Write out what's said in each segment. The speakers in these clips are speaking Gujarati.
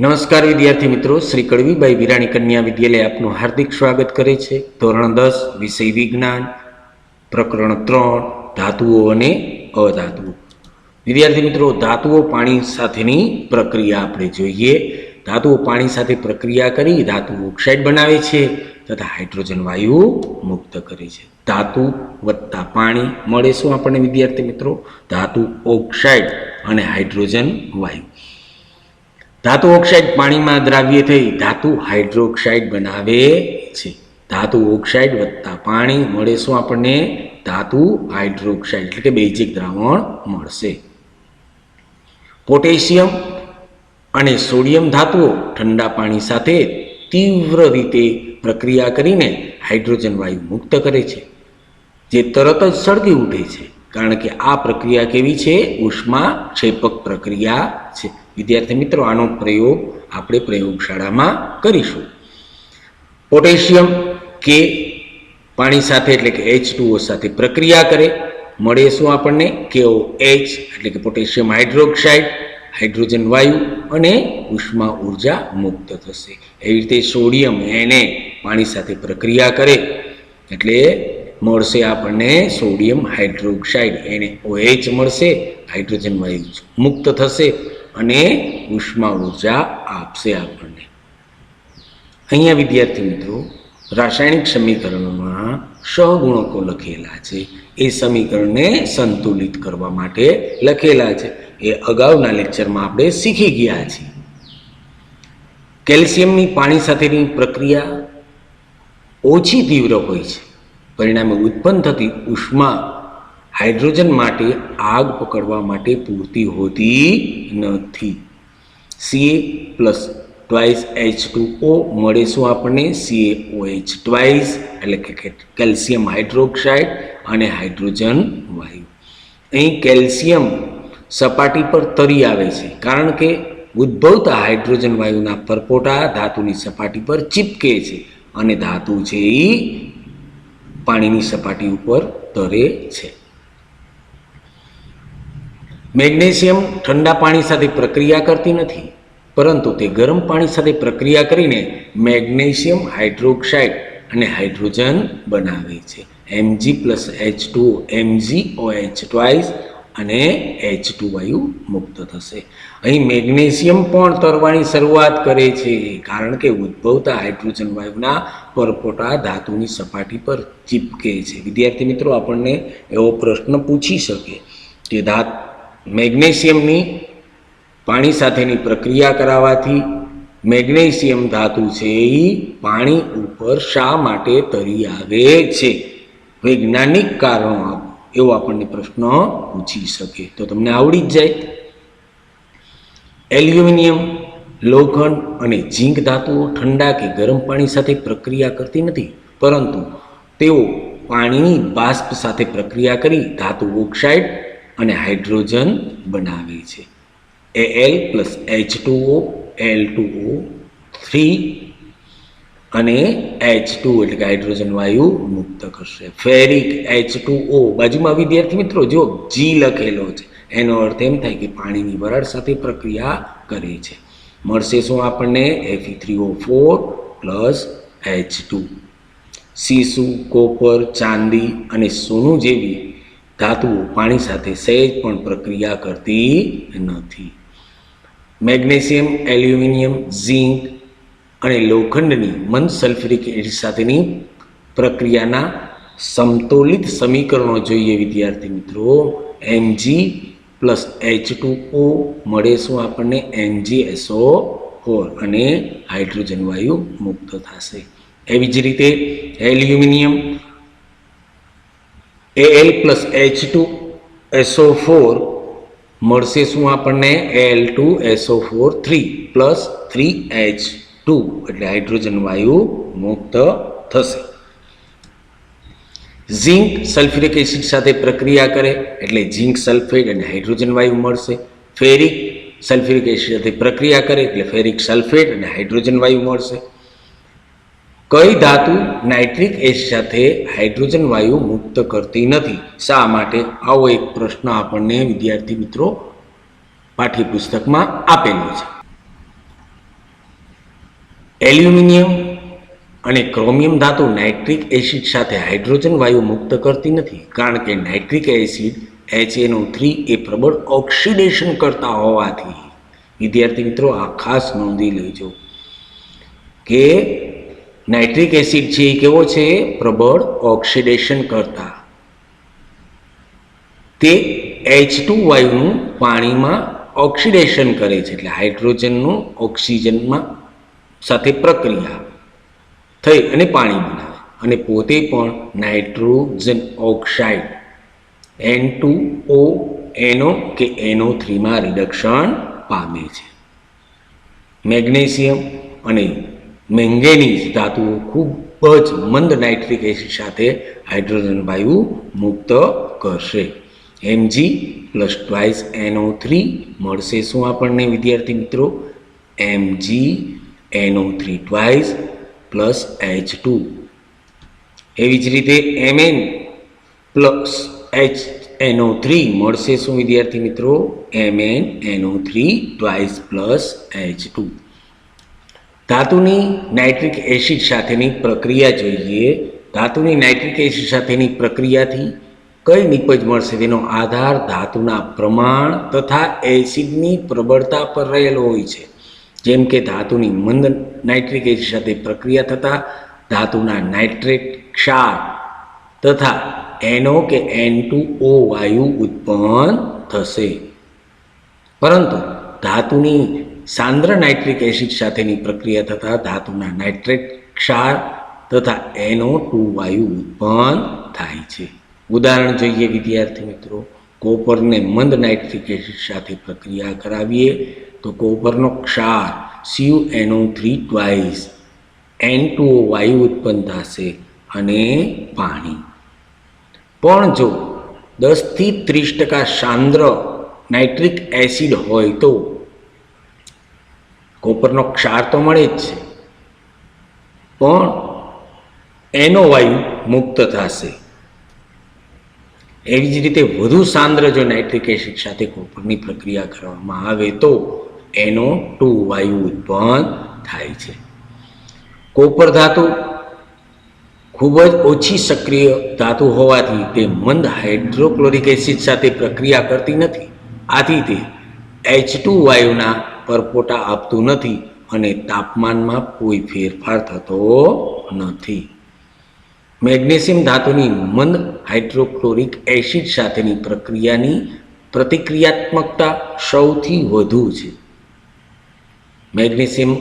નમસ્કાર વિદ્યાર્થી મિત્રો, શ્રી કડવીબાઈ વિરાણી કન્યા વિદ્યાલય આપનું હાર્દિક સ્વાગત કરે છે. ધોરણ દસ, વિષય વિજ્ઞાન, પ્રકરણ ત્રણ, ધાતુઓ અને અધાતુઓ. વિદ્યાર્થી મિત્રો, ધાતુઓ પાણી સાથેની પ્રક્રિયા આપણે જોઈએ. ધાતુઓ પાણી સાથે પ્રક્રિયા કરી ધાતુ ઓક્સાઇડ બનાવે છે તથા હાઇડ્રોજન વાયુ મુક્ત કરે છે. ધાતુ વત્તા પાણી મળે શું આપણને વિદ્યાર્થી મિત્રો? ધાતુ ઓક્સાઇડ અને હાઇડ્રોજન વાયુ. ધાતુ ઓક્સાઇડ પાણીમાં દ્રાવ્ય થઈ ધાતુ હાઇડ્રોક્સાઇડ બનાવે છે. ધાતુ ઓક્સાઇડ વત્તા પાણી મળે શું આપણને? ધાતુ હાઇડ્રોક્સાઇડ, એટલે કે બેઝિક દ્રાવણ મળશે. પોટેશિયમ અને સોડિયમ ધાતુઓ ઠંડા પાણી સાથે તીવ્ર રીતે પ્રક્રિયા કરીને હાઇડ્રોજન વાયુ મુક્ત કરે છે, જે તરત જ સળગી ઉઠે છે. કારણ કે આ પ્રક્રિયા કેવી છે? ઉષ્મા ક્ષેપક પ્રક્રિયા છે. વિદ્યાર્થી મિત્રો, આનો પ્રયોગ આપણે પ્રયોગશાળામાં કરીશું. પોટેશિયમ કે પાણી સાથે એટલે કે એચ સાથે પ્રક્રિયા કરે. મળે શું આપણને? કેઓ એચ એટલે કે પોટેશિયમ હાઇડ્રોક્સાઇડ, હાઇડ્રોજન વાયુ અને ઉષ્મા ઊર્જા મુક્ત થશે. એવી રીતે સોડિયમ એને પાણી સાથે પ્રક્રિયા કરે. એટલે મળશે આપણને સોડિયમ હાઇડ્રોક્સાઇડ એને ઓએચ મળશે, હાઇડ્રોજન વાયુ મુક્ત થશે. અને ઉષ્મા ઊર્જા આપશે આપણને. અહીંયા વિદ્યાર્થી મિત્રો, રાસાયણિક સમીકરણોમાં સહગુણકો લખેલા છે. એ સમીકરણને સંતુલિત કરવા માટે લખેલા છે. એ અગાઉના લેક્ચરમાં આપણે શીખી ગયા છીએ. કેલ્શિયમની પાણી સાથેની પ્રક્રિયા ઓછી તીવ્ર હોય છે. પરિણામે ઉત્પન્ન થતી ઉષ્મા હાઇડ્રોજન માટે આગ પકડવા માટે પૂરતી હોતી નથી. CA plus twice H two O મળે શું આપણને? સીએ એચ ટ્વાઇસ એટલે કે કેલ્શિયમ હાઇડ્રોક્સાઇડ અને હાઇડ્રોજન વાયુ. અહીં કેલ્શિયમ સપાટી પર તરી આવે છે, કારણ કે ઉદ્ભવતા હાઇડ્રોજન વાયુના પરપોટા ધાતુની સપાટી પર ચીપકે છે અને ધાતુ છે એ પાણીની સપાટી ઉપર તરે છે. મેગ્નેશિયમ ઠંડા પાણી સાથે પ્રક્રિયા કરતી નથી, પરંતુ તે ગરમ પાણી સાથે પ્રક્રિયા કરીને મેગ્નેશિયમ હાઇડ્રોક્સાઇડ અને હાઇડ્રોજન બનાવે છે. Mg plus H two Mg O H twice અને એચ ટુ વાયુ મુક્ત થશે. અહીં મેગ્નેશિયમ પણ તરવાની શરૂઆત કરે છે, કારણ કે ઉદ્ભવતા હાઇડ્રોજન વાયુના પરપોટા ધાતુની સપાટી પર ચીપકે છે. વિદ્યાર્થી મિત્રો, આપણને એવો પ્રશ્ન પૂછી શકે કે ધાત મેગ્નેશિયમની પાણી સાથેની પ્રક્રિયા કરાવવાથી મેગ્નેશિયમ ધાતુ છે એ પાણી ઉપર શા માટે તરી આવે છે? વૈજ્ઞાનિક કારણો આપો, એવો આપણને પ્રશ્ન પૂછી શકે. તો તમને આવડી જ જાય. એલ્યુમિનિયમ, લોખંડ અને ઝીંક ધાતુઓ ઠંડા કે ગરમ પાણી સાથે પ્રક્રિયા કરતી નથી. પરંતુ તેઓ પાણીની બાષ્પ સાથે પ્રક્રિયા કરી ધાતુ ઓક્સાઇડ અને હાઇડ્રોજન બનાવે છે. A L plus H two O L two O three અને એચ ટુ એટલે કે હાઇડ્રોજન વાયુ મુક્ત કરશે. ફેરિક એચ ટુ ઓ બાજુમાં વિદ્યાર્થી મિત્રો, જો જી લખેલો છે, એનો અર્થ એમ થાય કે પાણીની વરાળ સાથે પ્રક્રિયા કરે છે. મળશે શું આપણને? એફી three O four plus H two સીસુ copper ચાંદી અને સોનું જેવી ધાતુઓ પાણી સાથે સહેજ પણ પ્રક્રિયા કરતી નથી. મેગ્નેશિયમ, એલ્યુમિનિયમ, ઝીંક અને લોખંડની મન સલ્ફ્યુરિક એસિડ સાથેની પ્રક્રિયાના સમતોલિત સમીકરણો જોઈએ વિદ્યાર્થી મિત્રો. MG plus H two O મળે શું આપણને? એમજી એસઓ ફોર અને હાઇડ્રોજન વાયુ મુક્ત થશે. એવી જ રીતે aluminium L plus H two SO four મળશે શું આપણને? L two SO four three plus three H two એટલે હાઇડ્રોજન વાયુ મુક્ત થશે. ઝિંક સલ્ફ્યુરિક એસિડ સાથે પ્રક્રિયા કરે, એટલે ઝિંક સલ્ફેટ અને હાઇડ્રોજન વાયુ મળશે. ફેરિક સલ્ફ્યુરિક એસિડ સાથે પ્રક્રિયા કરે, એટલે ફેરિક સલ્ફેટ અને હાઇડ્રોજન વાયુ મળશે. કઈ ધાતુ નાઇટ્રિક એસિડ સાથે હાઇડ્રોજન વાયુ મુક્ત કરતી નથી? શા માટે? આવો એક પ્રશ્ન આપણને વિદ્યાર્થી મિત્રો પાઠ્યપુસ્તકમાં આપેલો છે. એલ્યુમિનિયમ અને ક્રોમિયમ ધાતુ નાઇટ્રિક એસિડ સાથે હાઇડ્રોજન વાયુ મુક્ત કરતી નથી, કારણ કે નાઇટ્રિક એસિડ એચએનઓ થ્રી એ પ્રબળ ઓક્સિડેશન કરતા હોવાથી. વિદ્યાર્થી મિત્રો, આ ખાસ નોંધી લેજો કે નાઇટ્રિક એસિડ છે એ કેવો છે? પ્રબળ ઓક્સિડેશન કરતા. તે એચ ટુ વાયુનું પાણીમાં ઓક્સિડેશન કરે છે એટલે હાઇડ્રોજનનું ઓક્સિજનમાં સાથે પ્રક્રિયા થઈ અને પાણી બનાવે. અને પોતે પણ nitrogen oxide N two O એનો કે એનો થ્રીમાં રિડક્શન પામે છે. મેગ્નેશિયમ અને મેંગેનીઝ ધાતુઓ ખૂબ જ મંદ નાઇટ્રિક એસિડ સાથે હાઇડ્રોજન વાયુ મુક્ત કરશે. Mg plus twice NO three મળશે શું આપણને વિદ્યાર્થી મિત્રો? Mg NO three twice plus H two એવી જ રીતે Mn plus H NO three મળશે શું વિદ્યાર્થી મિત્રો? Mn NO three twice plus H two ધાતુની નાઇટ્રિક એસિડ સાથેની પ્રક્રિયા જોઈએ. ધાતુની નાઇટ્રિક એસિડ સાથેની પ્રક્રિયાથી કઈ નિપજ મળશે? તેનો આધાર ધાતુના પ્રમાણ તથા એસિડની પ્રબળતા પર રહેલો હોય છે. જેમ કે ધાતુની મંદ નાઇટ્રિક એસિડ સાથે પ્રક્રિયા થતાં ધાતુના નાઇટ્રેટ ક્ષાર તથા એનો કે એન ટુ ઓ વાયુ ઉત્પન્ન થશે. પરંતુ ધાતુની સાંદ્ર નાઇટ્રિક એસિડ સાથેની પ્રક્રિયા થતાં ધાતુના નાઇટ્રેટ ક્ષાર તથા એનો ટુ વાયુ ઉત્પન્ન થાય છે. ઉદાહરણ જોઈએ, વિદ્યાર્થી મિત્રો, કોપરને મંદ નાઇટ્રિક એસિડ સાથે પ્રક્રિયા કરાવીએ તો કોપરનો ક્ષાર સીયુ એનો થ્રી ટ્વાઇસ એન ટુ વાયુ ઉત્પન્ન થશે અને પાણી. પણ જો દસથી ત્રીસ ટકા સાંદ્ર નાઇટ્રિક એસિડ હોય તો કોપરનો ક્ષાર તો મળે જ છે. પણ એનો વાયુ મુક્ત થશે. એવી જ રીતે વધુ સાંદ્ર જો નાઇટ્રિક એસિડ સાથે કોપરની પ્રક્રિયા કરવામાં આવે તો એનો ટુ વાયુ ઉત્પન્ન થાય છે. કોપર ધાતુ ખૂબ જ ઓછી સક્રિય ધાતુ હોવાથી તે મંદ હાઇડ્રોક્લોરિક એસિડ સાથે પ્રક્રિયા કરતી નથી. આથી તે એચ ટુ વાયુના પરપોટા આપતું નથી અને તાપમાનમાં કોઈ ફેરફાર થતો નથી. મેગ્નેશિયમ ધાતુની મંદ હાઇડ્રોક્લોરિક એસિડ સાથેની પ્રક્રિયાની પ્રતિક્રિયાત્મકતા સૌથી વધુ છે. મેગ્નેશિયમ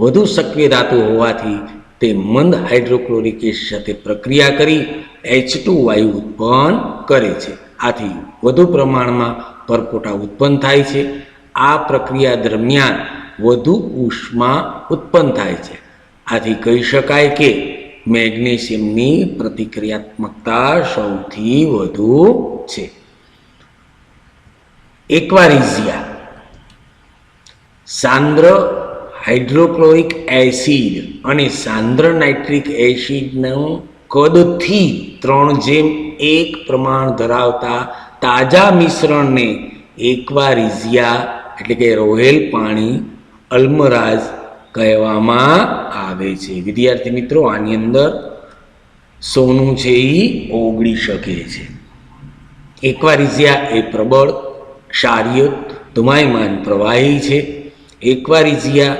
વધુ સક્રિય ધાતુ હોવાથી તે મંદ હાઇડ્રોક્લોરિક એસિડ સાથે પ્રક્રિયા કરી એચ ટુ વાયુ ઉત્પન્ન કરે છે. આથી વધુ પ્રમાણમાં પરપોટા ઉત્પન્ન થાય છે. આ પ્રક્રિયા દરમિયાન વધુ ઉષ્મા ઉત્પન્ન થાય છે. આથી કહી શકાય કે મેગ્નેશિયમની પ્રતિક્રિયાત્મકતા સૌથી વધુ છે. એકવારિઝિયા. સાંદ્ર હાઇડ્રોક્લોરિક એસિડ અને સાંદ્ર નાઇટ્રિક એસિડનું કદથી ત્રણ જેમ એક પ્રમાણ ધરાવતા તાજા મિશ્રણને એકવારિઝિયા એટલે કે રોહેલ પાણી અલ્મરાજ કહેવામાં આવે છે. વિદ્યાર્થી મિત્રો, આની અંદર સોનું છે એ ઓગળી શકે છે. એકવારિઝિયા એ પ્રબળ ક્ષાર્ય ધુમાયમાન પ્રવાહી છે. એકવારિઝિયા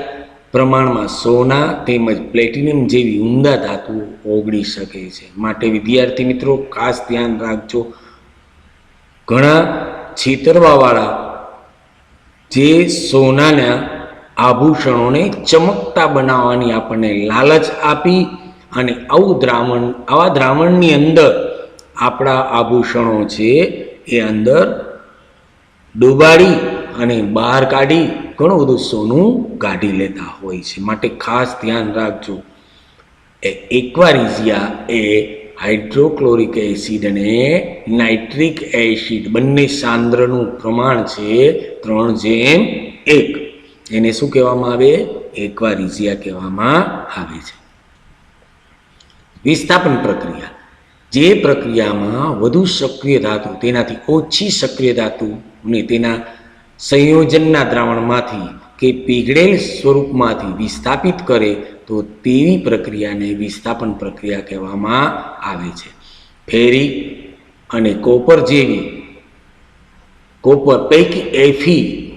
પ્રમાણમાં સોના તેમજ પ્લેટિનિયમ જેવી ઊંડા ધાતુઓ ઓગળી શકે છે. માટે વિદ્યાર્થી મિત્રો, ખાસ ધ્યાન રાખજો. ઘણા છેતરવાવાળા જે સોનાના આભૂષણોને ચમકતા બનાવવાની આપણને લાલચ આપી અને આવું દ્રાવણ, આવા દ્રાવણની અંદર આપણા આભૂષણો છે એ અંદર ડૂબાડી અને બહાર કાઢી ઘણું બધું સોનું કાઢી લેતા હોય છે. માટે ખાસ ધ્યાન રાખજો. એ એકવારિઝિયા એ હાઇડ્રોક્લોરિક એસિડ અને નાઇટ્રિક એસિડ. બંને સાંદ્રનું પ્રમાણ છે ત્રણ જેમ એક. એને શું કહેવામાં આવે? એકવારિઝિયા કહેવામાં આવે છે. વિસ્થાપન પ્રક્રિયા. જે પ્રક્રિયામાં વધુ સક્રિય ધાતુ, તેનાથી ઓછી સક્રિય ધાતુ અને તેના સંયોજનના દ્રાવણમાંથી કે પીગળેલ સ્વરૂપમાંથી વિસ્થાપિત કરે તો તેવી પ્રક્રિયાને વિસ્થાપન પ્રક્રિયા કહેવામાં આવે છે. ફેરી અને કોપર જેવી, કોપર પૈકી એફી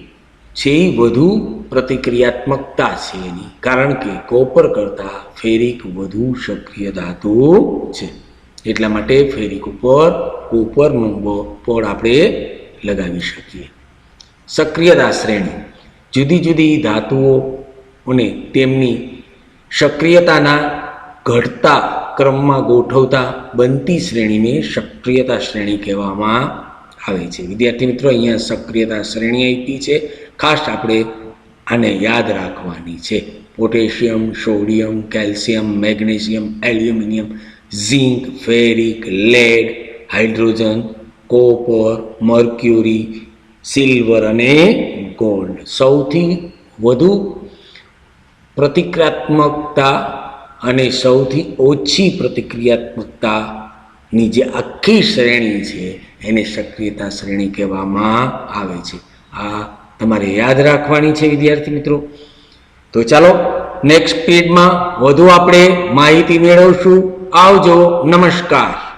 છે એ વધુ પ્રતિક્રિયાત્મકતા છે એની. કારણ કે કોપર કરતાં ફેરિક વધુ સક્રિય ધાતુ છે. એટલા માટે ફેરિક ઉપર કોપરનું બ- આપણે લગાવી શકીએ. સક્રિયતા શ્રેણી. જુદી જુદી ધાતુઓ અને તેમની સક્રિયતાના ઘટતા ક્રમમાં ગોઠવતા બનતી શ્રેણીને સક્રિયતા શ્રેણી કહેવામાં આવે છે. વિદ્યાર્થી મિત્રો, અહીંયા સક્રિયતા શ્રેણી આપી છે. ખાસ આપણે આને યાદ રાખવાની છે. Potassium, sodium, calcium, magnesium, aluminium, zinc, ferric, lead, hydrogen, copper, mercury, silver અને ગોલ્ડ. સૌથી વધુ પ્રતિક્રિયાત્મકતા અને સૌથી ઓછી પ્રતિક્રિયાત્મકતાની જે આખી શ્રેણી છે, એને સક્રિયતા શ્રેણી કહેવામાં આવે છે. આ તમારે યાદ રાખવાની છે, વિદ્યાર્થી મિત્રો. તો ચાલો નેક્સ્ટ પેજમાં વધુ આપણે માહિતી મેળવશું. આવજો, નમસ્કાર.